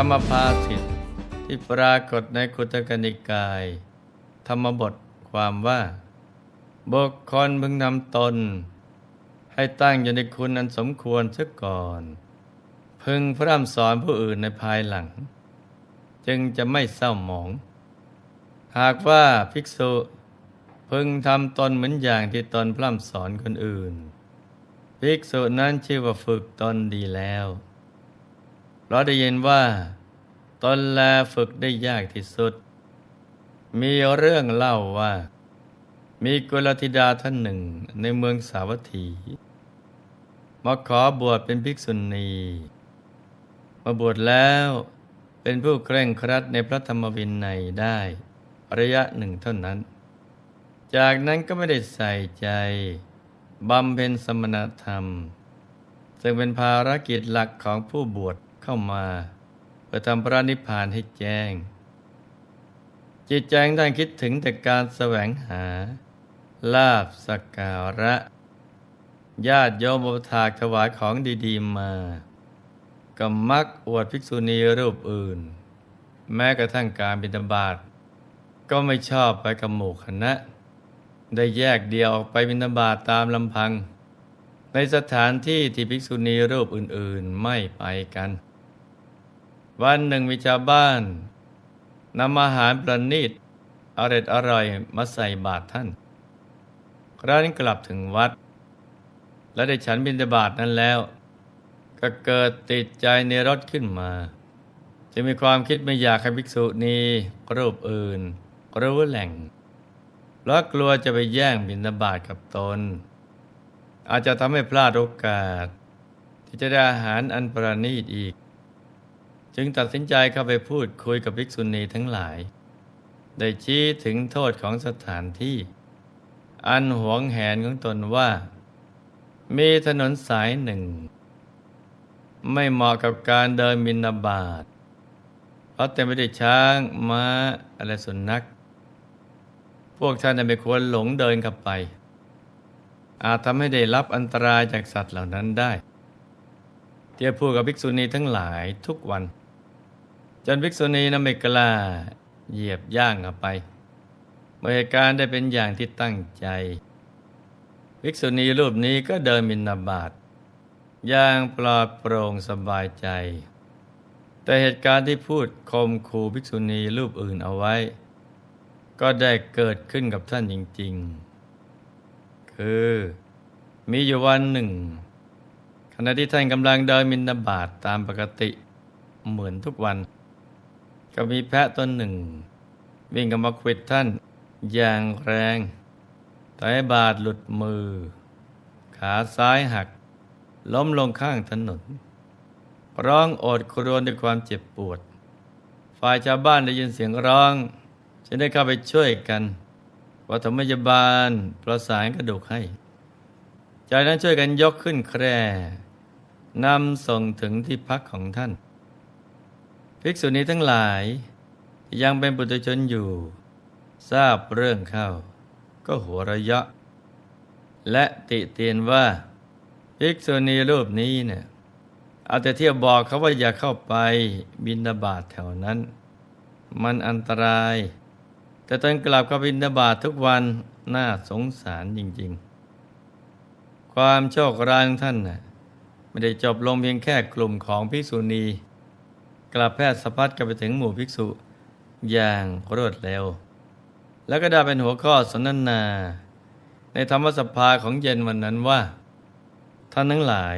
ธรรมภาสิทธิ์ที่ปรากฏในคุตกนิกาย ธรรมบทความว่าบุคคลพึงนำตน ให้ตั้งอยู่ในคุณอันสมควรเสียก่อน พึงพร่ำสอนผู้อื่นในภายหลัง จึงจะไม่เศร้าหมอง หากว่าภิกษุพึงทำตนเหมือนอย่างที่ตนพร่ำสอนคนอื่น ภิกษุนั้นชื่อว่าฝึกตนดีแล้ว เราได้ยินว่าตนแลฝึกได้ยากที่สุด มีเรื่องเล่าว่า มีกุลธิดาท่านหนึ่งในเมืองสาวัตถี มาขอบวชเป็นภิกษุณี มาบวชแล้วเป็นผู้เคร่งครัดในพระธรรมวินัยได้ระยะหนึ่งเท่านั้น จากนั้นก็ไม่ได้ใส่ใจบำเพ็ญสมณธรรม ซึ่งเป็นภารกิจหลักของผู้บวช เข้ามาเพื่อทำพระนิพพานให้แจ้ง จิตใจด้านคิดถึงแต่การแสวงหา ลาบสักการะ ญาติโยมอุปถากถวายของดีๆมาก็มักอวดภิกษุณีรูปอื่น แม้กระทั่งการบิณฑบาตก็ไม่ชอบไปกับหมู่คณะ ได้แยกเดียวออกไปบิณฑบาตตามลำพัง ในสถานที่ที่ภิกษุณีรูปอื่นๆไม่ไปกัน วันหนึ่งมีชาวบ้านนำอาหารประณีตอร่อยอร่อยมาใส่บาตรท่าน ครั้นกลับถึงวัด และได้ฉันบิณฑบาตนั้นแล้ว ก็เกิดติดใจในรถขึ้นมา จะมีความคิดไม่อยากให้ภิกษุณีรูปอื่นรู้แหล่งเพราะกลัวจะไปแย่งบิณฑบาตกับตน อาจจะทำให้พลาดโอกาส ที่จะได้อาหารอันประณีตอีก จึงตัดสินใจเข้าไปพูดคุยกับภิกษุณีทั้งหลาย ได้ชี้ถึงโทษของสถานที่ อันหวงแหนของตนว่า มีถนนสายหนึ่ง ไม่เหมาะกับการเดินบินาบาตเพราะเต็มไปด้วยช้างม้าอะไรสุนัขพวกท่านไม่ควรหลงเดินกลับไป อาจทำให้ได้รับอันตรายจากสัตว์เหล่านั้นได้เที่ยพูดกับภิกษุณีทั้งหลายทุกวัน จนภิกษุณีนั้นไม่กล้าเหยียบย่างออกไป เมื่อเหตุการณ์ได้เป็นอย่างที่ตั้งใจ ภิกษุณีรูปนี้ก็เดินมินาบาตอย่างปลอดโปร่งสบายใจ แต่เหตุการณ์ที่พูดคมคูภิกษุณีรูปอื่นเอาไว้ ก็ได้เกิดขึ้นกับท่านจริง ๆ คือมีอยู่วันหนึ่ง ขณะที่ท่านกำลังเดินมินาบาตตามปกติเหมือนทุกวัน ก็มีแพะตนหนึ่ง วิ่งกับมาควิดท่าน อย่างแรงแต่บาดหลุดมือ ขาซ้ายหัก ล้มลงข้างถนน ร้องโอดครวญด้วยความเจ็บปวด ฝ่ายชาวบ้านได้ยินเสียงร้องจึงได้เข้าไปช่วยกันปฐมพยาบาลประสานกระดูกให้ จากนั้นช่วยกันยกขึ้นแคร่นำส่งถึงที่พักของท่าน ภิกษุณีทั้งหลาย ยังเป็นปุถุชนอยู่ ทราบเรื่องเข้า ก็หัวเราะยะ และติเตียนว่า ภิกษุณีรูปนี้เนี่ยเอาแต่เที่ยวบอกเขาว่าอย่าเข้าไปบินาบาตแถวนั้น มันอันตราย แต่ตอนกลับก็บินาบาตทุกวันน่าสงสารจริง ๆ ความโชคร้ายของท่านน่ะไม่ได้จบลงเพียงแค่กลุ่มของภิกษุณี กลับแพทย์สะพัดกันไปถึงหมู่ภิกษุ อย่างรวดเร็ว แล้วก็ได้เป็นหัวข้อสนทนา ในธรรมสภาของเย็นวันนั้นว่า ท่านทั้งหลาย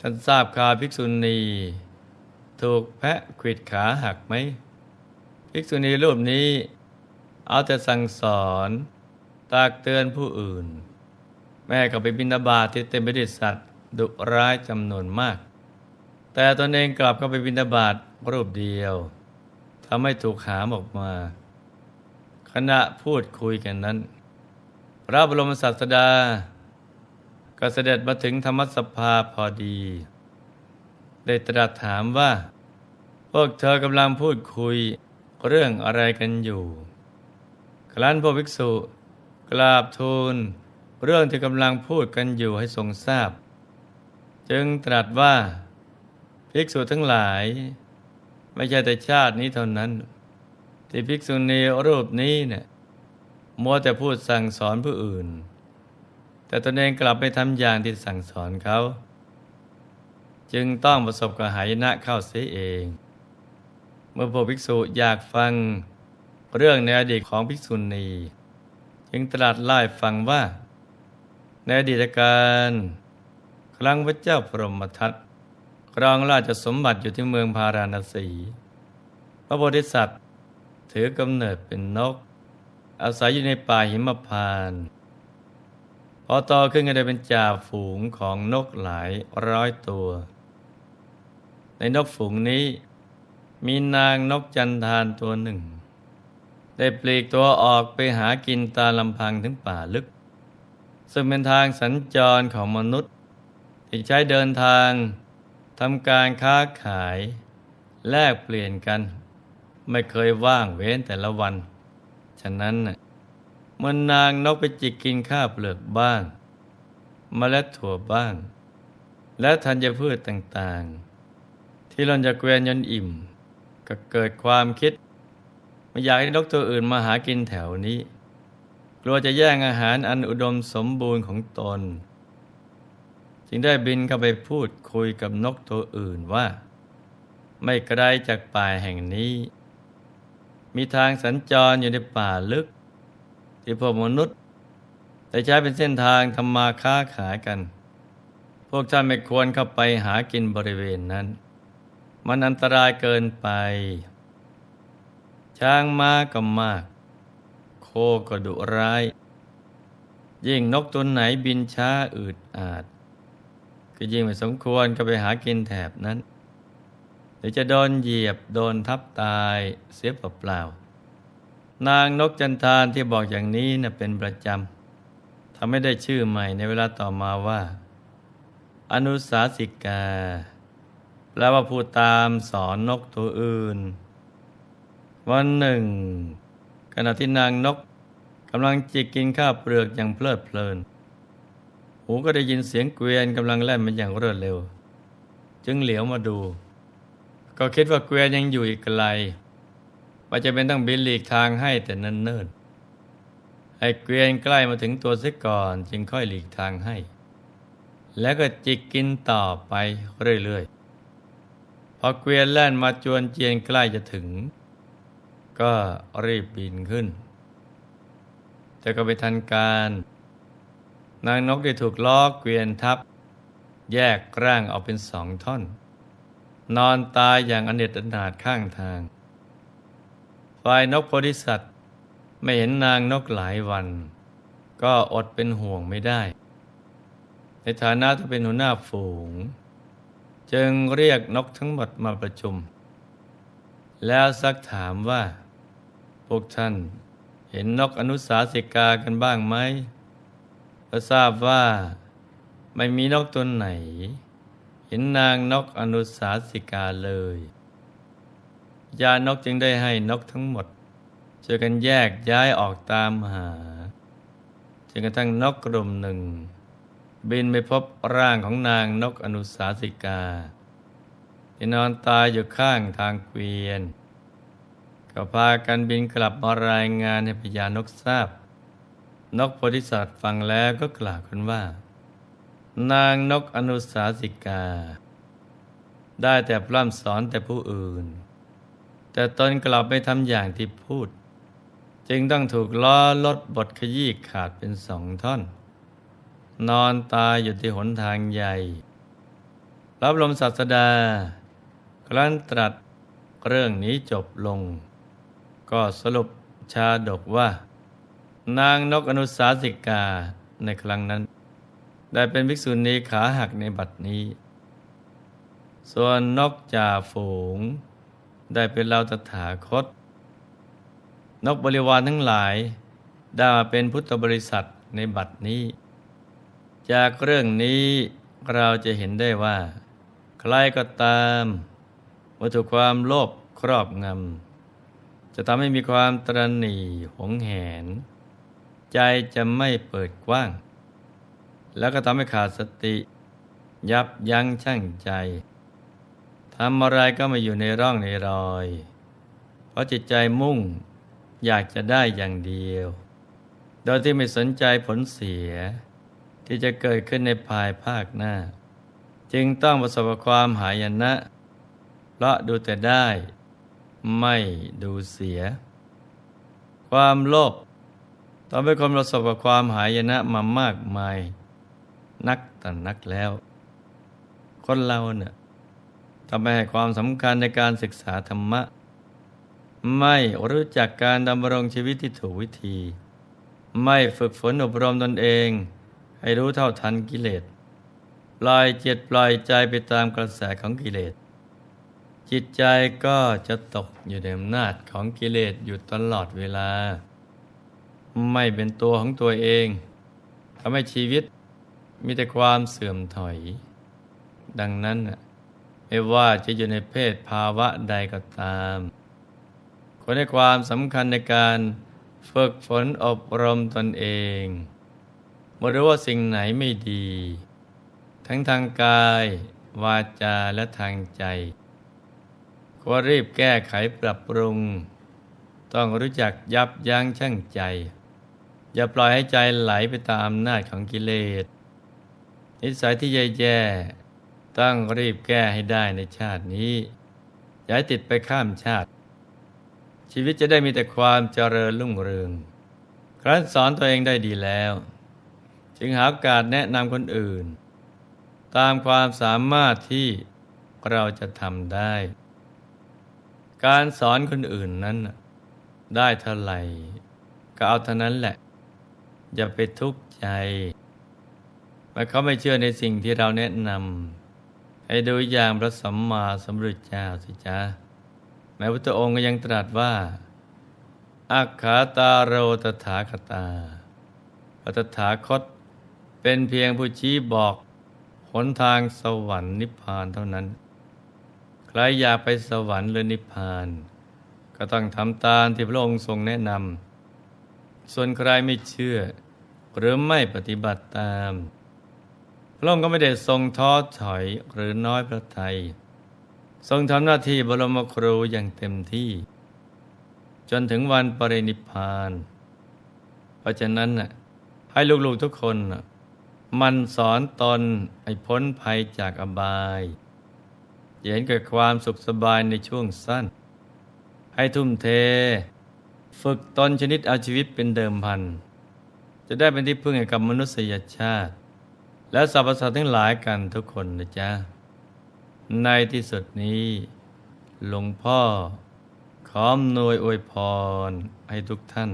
ท่านทราบข่าวภิกษุณีถูกแพะขิดขาหักไหม ภิกษุณีรูปนี้ เอาแต่สั่งสอนตากเตือนผู้อื่น แม่ก็ไปบินาบาตที่เต็มไปด้วยสัตว์ ดุร้ายจำนวนมาก แต่ตนเองกลับเข้าไปบินาบาตรูปเดียวทำให้ถูกหามออกมา ขณะพูดคุยกันนั้น พระบรมศาสดา ก็เสด็จมาถึงธรรมสภาพอดี ได้ตรัสถามว่า พวกเธอกำลังพูดคุยเรื่องอะไรกันอยู่ ครั้นพวกภิกษุกราบทูลเรื่องที่กำลังพูดกันอยู่ให้ทรงทราบ จึงตรัสว่า ภิกษุทั้งหลาย ไม่ใช่แต่ชาตินี้เท่านั้น ที่ภิกษุณีรูปนี้เนี่ยมัวแต่พูดสั่งสอนผู้อื่น แต่ตนเองกลับไปทำอย่างที่สั่งสอนเขา จึงต้องประสบกับหายนะเข้าเสียเอง เมื่อพวกภิกษุอยากฟังเรื่องในอดีตของภิกษุณี จึงตรัสไล่ฟังว่า ในอดีตการ ครั้งพระเจ้าพรหมทัต ครองราชสมบัติอยู่ที่เมืองพาราณสี พระโพธิสัตว์ถือกำเนิดเป็นนก อาศัยอยู่ในป่าหิมพานต์พอโตขึ้นก็ได้เป็นจ่าฝูงของนกหลายร้อยตัว ในนกฝูงนี้ มีนางนกจันทานตัวหนึ่ง ได้ปลีกตัวออกไปหากินตาลำพังถึงป่าลึก ซึ่งเป็นทางสัญจรของมนุษย์ที่ใช้เดินทาง ทำการค้าขาย แลกเปลี่ยนกัน ไม่เคยว่างเว้นแต่ละวัน ฉะนั้นเมื่อนางนกไปจิกกินข้าวเปลือกบ้างมเมล็ดถั่วบ้าง และธัญพืชต่างๆ ที่หล่นจากเกวียนยนอิ่ม ก็เกิดความคิด ไม่อยากให้นกตัวอื่นมาหากินแถวนี้ กลัวจะแย่งอาหารอันอุดมสมบูรณ์ของตน จึงได้บินเข้าไปพูดคุยกับนกตัวอื่นว่า ไม่ไกลจากป่าแห่งนี้ มีทางสัญจรอยู่ในป่าลึก ที่พวกมนุษย์ได้ใช้เป็นเส้นทางทำมาค้าขายกัน พวกท่านไม่ควรเข้าไปหากินบริเวณนั้น มันอันตรายเกินไป ช้างม้าก็มาก โคก็ดุร้าย ยิ่งนกตัวไหนบินช้าอืดอาด ก็ยิ่งไม่สมควรก็ไปหากินแถบนั้น หรือจะโดนเหยียบโดนทับตายเสียเปล่าๆนางนกจันทานที่บอกอย่างนี้นะ่ะเป็นประจำทำให้ได้ชื่อใหม่ในเวลาต่อมาว่า อนุสาสิกาแปลว่าพูดตามสอนนกตัวอื่น วันหนึ่ง ขณะที่นางนกกำลังจิกกินข้าวเปลือกอย่างเพลิดเพลิน หูก็ได้ยินเสียงเกวียนกำลังแล่นมาอย่างรวดเร็ว จึงเหลียวมาดู ก็คิดว่าเกวียนยังอยู่อีกไกลว่าจะเป็นต้องบินหลีกทางให้แต่นันเนิ่นๆให้เกวียนใกล้มาถึงตัวเสียก่อน จึงค่อยหลีกทางให้ แล้วก็จิกกินต่อไปเรื่อยๆพอเกวียนแล่นมาจวนเจียนใกล้จะถึง ก็รีบบินขึ้น แต่ก็ไปทันการ นางนกได้ถูกล้อเกวียนทับ แยกร่างออกเป็นสองท่อน นอนตายอย่างอเนจอนาถข้างทาง ฝ่ายนกโพธิสัตว์ ไม่เห็นนางนกหลายวัน ก็อดเป็นห่วงไม่ได้ ในฐานะที่เป็นหัวหน้าฝูง จึงเรียกนกทั้งหมดมาประชุม แล้วซักถามว่า พวกท่านเห็นนกอนุสาสิกากันบ้างไหม ก็ทราบว่าไม่มีนกตัวไหน เห็นนางนกอนุสาสิกาเลยยานกจึงได้ให้นกทั้งหมดช่วยกันแยกย้ายออกตามหาจนกระทั่งนกกลุ่มหนึ่ง บินไปพบร่างของนางนกอนุสาสิกา ที่นอนตายอยู่ข้างทางเกวียน ก็พากันบินกลับมารายงานให้พญานกทราบ นกโพธิสัตว์ฟังแล้วก็กล่าวกันว่า นางนกอนุสาสิกา ได้แต่พร่ำสอนแต่ผู้อื่น แต่ตนกลับไม่ทำอย่างที่พูด จึงต้องถูกล้อลดบทขยี้ขาดเป็นสองท่อน นอนตายอยู่ที่หนทางใหญ่ รับลมศาสดา ครั้นตรัสเรื่องนี้จบลง ก็สรุปชาดกว่า นางนกอนุสาสิกาในครั้งนั้น ได้เป็นภิกษุณีขาหักในบัดนี้ ส่วนนกจ่าฝูง ได้เป็นเราตถาคต นกบริวารทั้งหลาย ได้มาเป็นพุทธบริษัทในบัดนี้ จากเรื่องนี้เราจะเห็นได้ว่า ใครก็ตามวัตถุความโลภครอบงำจะทำให้มีความตรณีหวงแหน ใจจะไม่เปิดกว้าง แล้วก็ทำให้ขาดสติ ยับยั้งชั่งใจทำอะไรก็ม่อยู่ในร่องในรอย เพราะจิตใจมุ่งอยากจะได้อย่างเดียว โดยที่ไม่สนใจผลเสีย ที่จะเกิดขึ้นในภายภาคหน้า จึงต้องประสบกับความหายนะเพราะดูแต่ได้ ไม่ดูเสีย ความโลภ ตอนเป็นคนประสบกับความหายนะมามากมาย นักต่อนักแล้ว คนเราเนี่ยทำไมให้ความสำคัญในการศึกษาธรรมะ ไม่รู้จักการดำรงชีวิตที่ถูกวิธี ไม่ฝึกฝนอบรมตนเอง ให้รู้เท่าทันกิเลสปล่อยจิตปล่อยใจไปตามกระแสของกิเลส จิตใจก็จะตกอยู่ในอำนาจของกิเลสอยู่ตลอดเวลา ไม่เป็นตัวของตัวเองทำให้ชีวิตมีแต่ความเสื่อมถอย ดังนั้นไม่ว่าจะอยู่ในเพศภาวะใดก็ตามควรให้ความสำคัญในการฝึกฝนอบรมตนเองเมื่อรู้ว่าสิ่งไหนไม่ดี ทั้งทางกาย วาจาและทางใจก็รีบแก้ไขปรับปรุง ต้องรู้จักยับยั้งชั่งใจ อย่าปล่อยให้ใจไหลไปตามนาจของกิเลส นิสัยที่แย่ๆต้องรีบแก้ให้ได้ในชาตินี้อย่าติดไปข้ามชาติ ชีวิตจะได้มีแต่ความเจริญรุ่งเรือง ครั้นสอนตัวเองได้ดีแล้ว จึงหาโอกาสแนะนำคนอื่น ตามความสามารถที่เราจะทำได้ การสอนคนอื่นนั้นได้เท่าไหร่ก็เอาเท่านั้นแหละ อย่าไปทุกข์ใจเมื่อเขาไม่เชื่อในสิ่งที่เราแนะนำให้ดูอย่างพระสัมมาสัมพุทธเจ้าสิจ้าแม้พระองค์ก็ยังตรัสว่าอักขาตาโรตถาคตาพระตถาคต เป็นเพียงผู้ชี้บอกหนทางสวรรค์นิพพานเท่านั้น ใครอยากไปสวรรค์หรือนิพพาน ก็ต้องทำตามที่พระองค์ทรงแนะนำ ส่วนใครไม่เชื่อ หรือไม่ปฏิบัติตาม พระองค์ก็ไม่ได้ทรงท้อถอยหรือน้อยพระทัยทรงทำหน้าที่บรมครูอย่างเต็มที่ จนถึงวันปรินิพานเพราะฉะนั้นน่ะให้ลูกๆทุกคนน่ะมันสอนตนให้พ้นภัยจากอบายเห็นเกิดความสุขสบายในช่วงสั้น ให้ทุ่มเท ฝึกตนชนิดเอาชีวิตเป็นเดิมพัน จะได้เป็นที่พึ่งให้กับมนุษยชาติ และสรรพสัตว์ทั้งหลายกันทุกคนนะจ๊ะ ในที่สุดนี้ หลวงพ่อ ขออำนวยอวยพรให้ทุกท่าน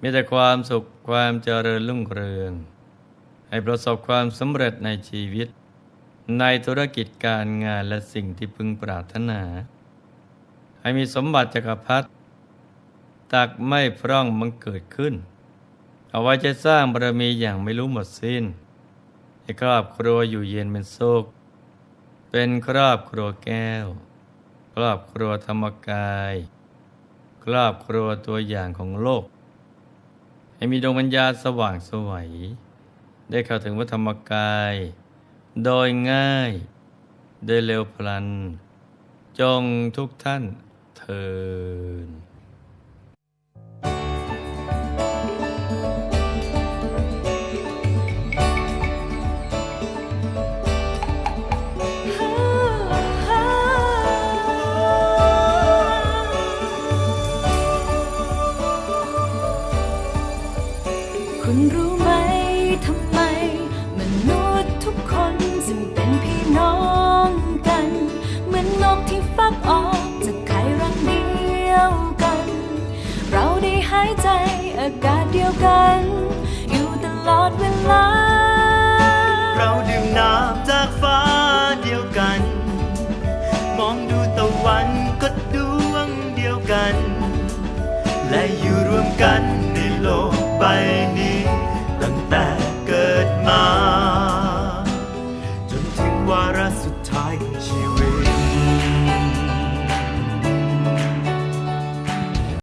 มีแต่ความสุขความเจริญรุ่งเรือง ให้ประสบความสำเร็จในชีวิต ในธุรกิจการงานและสิ่งที่พึงปรารถนา ให้มีสมบัติจักรพรรดิ ตักไม่พร่องมังเกิดขึ้น เอาไว้จะสร้างบารมีอย่างไม่รู้หมดสิ้นให้ครอบครัวอยู่เย็นเป็นสุขเป็นครอบครัวแก้ว ครอบครัวธรรมกาย ครอบครัวตัวอย่างของโลก ให้มีดวงปัญญาสว่างสวัย ได้เข้าถึงวัธรรมกาย โดยง่าย โดยเร็วพลัน จงทุกท่านเทิน เดียวกัน อยู่ตลอดเวลา เราดื่มน้ำจากฟ้าเดียวกัน มองดูตะวันก็ดวงเดียวกัน และอยู่รวมกัน